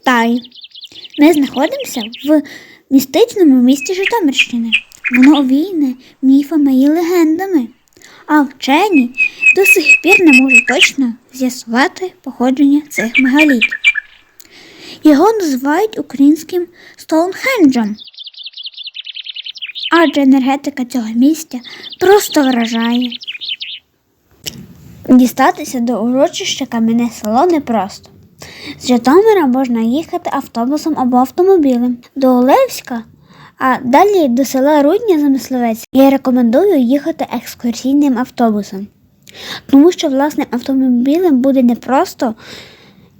Вітаю! Ми знаходимося в містичному місті Житомирщини. Воно овійне міфами і легендами. А вчені до сих пір не можуть точно з'ясувати походження цих мегалітів. Його називають українським Стоунхенджем. Адже енергетика цього місця просто вражає. Дістатися до урочища Кам'яне село непросто. З Житомира можна їхати автобусом або автомобілем до Олевська, а далі до села Рудня Замисловець я рекомендую їхати екскурсійним автобусом. Тому що власним автомобілем буде непросто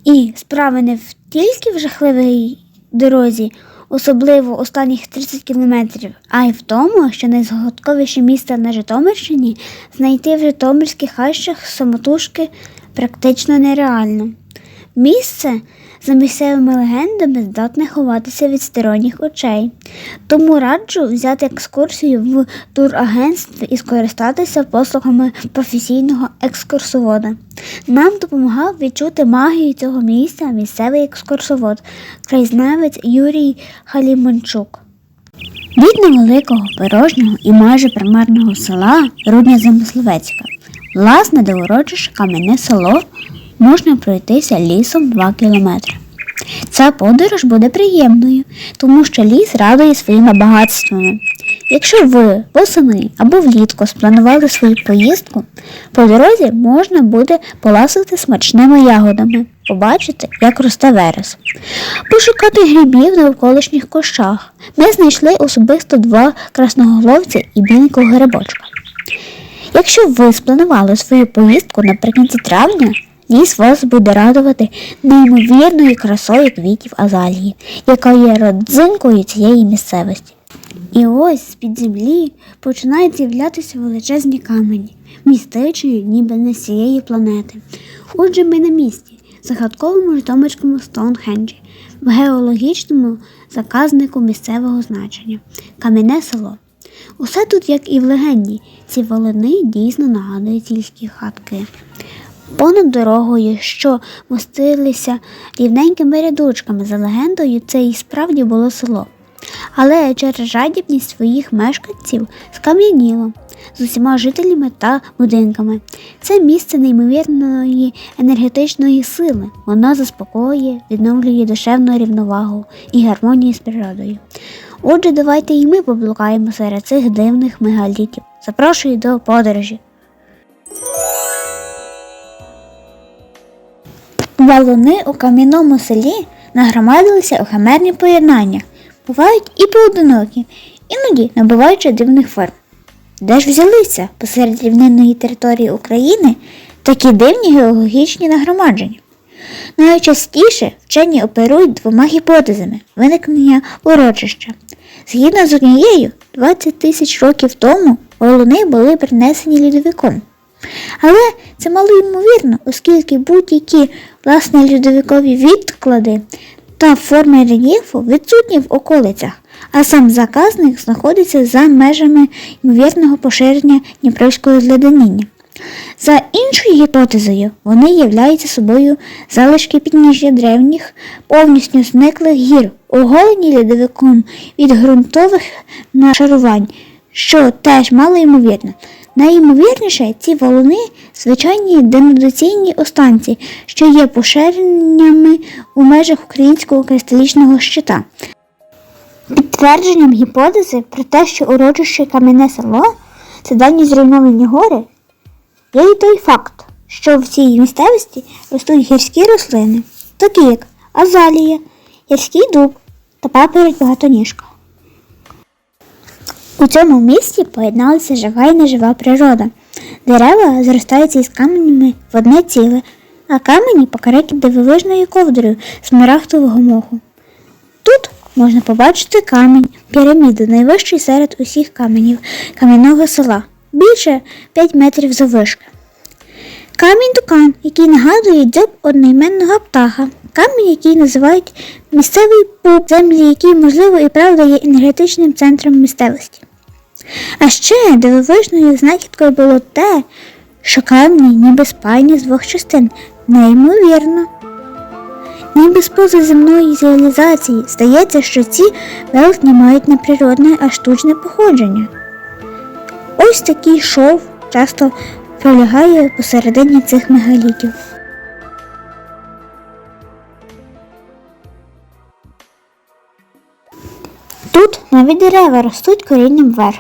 і справа не тільки в жахливій дорозі, особливо останніх 30 кілометрів, а й в тому, що найзагадковіше місце на Житомирщині знайти в Житомирських хащах самотужки практично нереально. Місце за місцевими легендами здатне ховатися від сторонніх очей. Тому раджу взяти екскурсію в турагентстві і скористатися послугами професійного екскурсовода. Нам допомагав відчути магію цього місця місцевий екскурсовод, краєзнавець Юрій Халімончук. Від невеликого порожнього і майже примарного села Рудня Замисловецька, власне, до урочища Кам'яне село можна пройтися лісом 2 кілометри. Ця подорож буде приємною, тому що ліс радує своїми багатствами. Якщо ви восени або влітку спланували свою поїздку, по дорозі можна буде поласити смачними ягодами, побачити, як росте верес, пошукати грибів на навколишніх кущах. Ми знайшли особисто два красноголовця і біленького грибочка. Якщо ви спланували свою поїздку наприкінці травня, ліс вас буде радувати неймовірною красою квітів азалії, яка є родзинкою цієї місцевості. І ось з-під землі починають з'являтися величезні камені, містичні, ніби не з цієї планети. Отже, ми на місці, загадковому Житомирському Стоунхенджі, в геологічному заказнику місцевого значення кам'яне село. Усе тут, як і в легенді, ці волини дійсно нагадують сільські хатки. Понад дорогою, що мостилися рівненькими рядочками за легендою, це і справді було село. Але через жадібність своїх мешканців скам'яніло з усіма жителями та будинками. Це місце неймовірної енергетичної сили. Воно заспокоює, відновлює душевну рівновагу і гармонію з природою. Отже, давайте і ми поблукаємо серед цих дивних мегалітів. Запрошую до подорожі. Валуни у кам'яному селі нагромадилися у химерні поєднання, бувають і поодинокі, іноді набуваючи дивних форм. Де ж взялися посеред рівнинної території України такі дивні геологічні нагромадження? Найчастіше вчені оперують двома гіпотезами виникнення урочища. Згідно з однією, 20 тисяч років тому валуни були принесені льодовиком. Але це мало ймовірно, оскільки будь-які власне льодовикові відклади та форми рельєфу відсутні в околицях, а сам заказник знаходиться за межами ймовірного поширення Дніпровського зледеніння. За іншою гіпотезою, вони являються собою залишки підніжжя древніх, повністю зниклих гір, оголені льодовиком від ґрунтових нашарувань, що теж мало ймовірно. Найімовірніше, ці валуни звичайні денудаційні останці, що є поширеннями у межах українського кристалічного щита. Підтвердженням гіпотези про те, що урочище Кам'яне село це давні зруйновані гори, є і той факт, що в цій місцевості ростуть гірські рослини, такі як азалія, гірський дуб та папороть багатоніжка. У цьому місті поєдналася жива і нежива природа. Дерева зростаються із каменями в одне ціле, а камені покриті дивовижною ковдрою смарагдового моху. Тут можна побачити камінь, піраміду, найвищий серед усіх каменів кам'яного села, більше 5 метрів заввишки. Камінь тукан, який нагадує дзьоб одноіменного птаха. Камінь, який називають місцевий пуп, землі, який, можливо, і правда є енергетичним центром місцевості. А ще дивовижною знахідкою було те, що камні ніби спаяні з двох частин, неймовірно. Ніби з поза земної цивілізації здається, що ці велетні мають не природне, а штучне походження. Ось такий шов часто пролягає посередині цих мегалітів. Тут навіть дерева ростуть корінням вверх,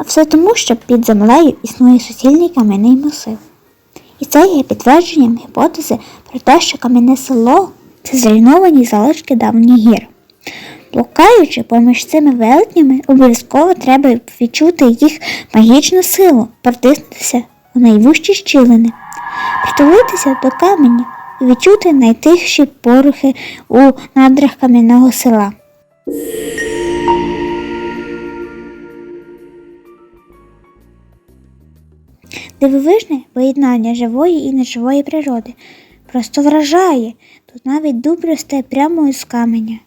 а все тому, що під землею існує суцільний кам'яний масив. І це є підтвердженням гіпотези про те, що кам'яне село це зруйновані залишки давніх гір. Блукаючи поміж цими велетнями, обов'язково треба відчути їх магічну силу, протиснутися у найвужчі щілини, притулитися до каменів і відчути найтихші порухи у надрах кам'яного села. Дивовижне поєднання живої і неживої природи просто вражає. Тут навіть дуб росте прямо із каменя.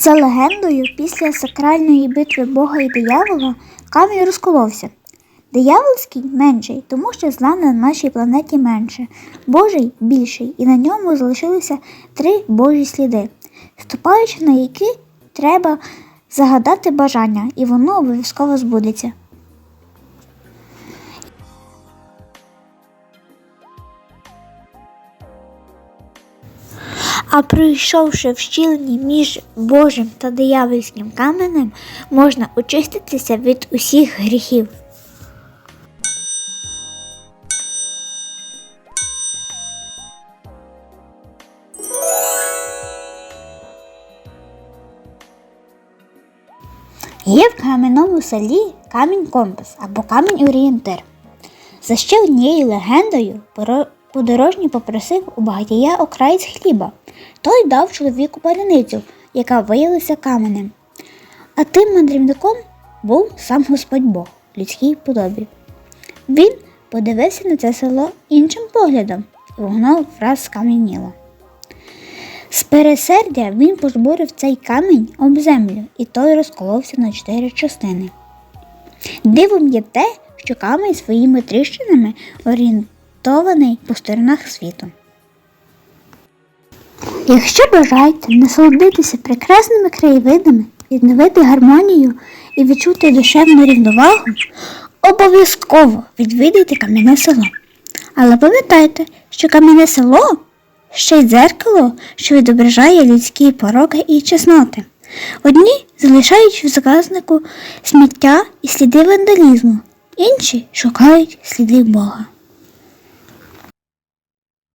За легендою, після сакральної битви Бога і диявола камінь розколовся. Диявольський менший, тому що зла на нашій планеті менше, Божий більший, і на ньому залишилися три Божі сліди, ступаючи на які треба загадати бажання, і воно обов'язково збудеться. А пройшовши в щілині між Божим та диявольським каменем, можна очиститися від усіх гріхів. Є в кам'яному селі камінь компас або камінь орієнтир. За ще однією легендою поро- подорожній попросив у багатія окраєць хліба. Той дав чоловіку паляницю, яка виявилася каменем. А тим мандрівником був сам Господь Бог в людській подобі. Він подивився на це село іншим поглядом, і воно враз скам'яніло. З пересердя він пожбурив цей камінь об землю, і той розколовся на чотири частини. Дивом є те, що камінь своїми тріщинами орієнтований по сторонах світу. Якщо бажаєте насолодитися прекрасними краєвидами, відновити гармонію і відчути душевну рівновагу, обов'язково відвідайте кам'яне село. Але пам'ятайте, що кам'яне село ще й дзеркало, що відображає людські пороки і чесноти. Одні залишають в заказнику сміття і сліди вандалізму, інші шукають сліди Бога.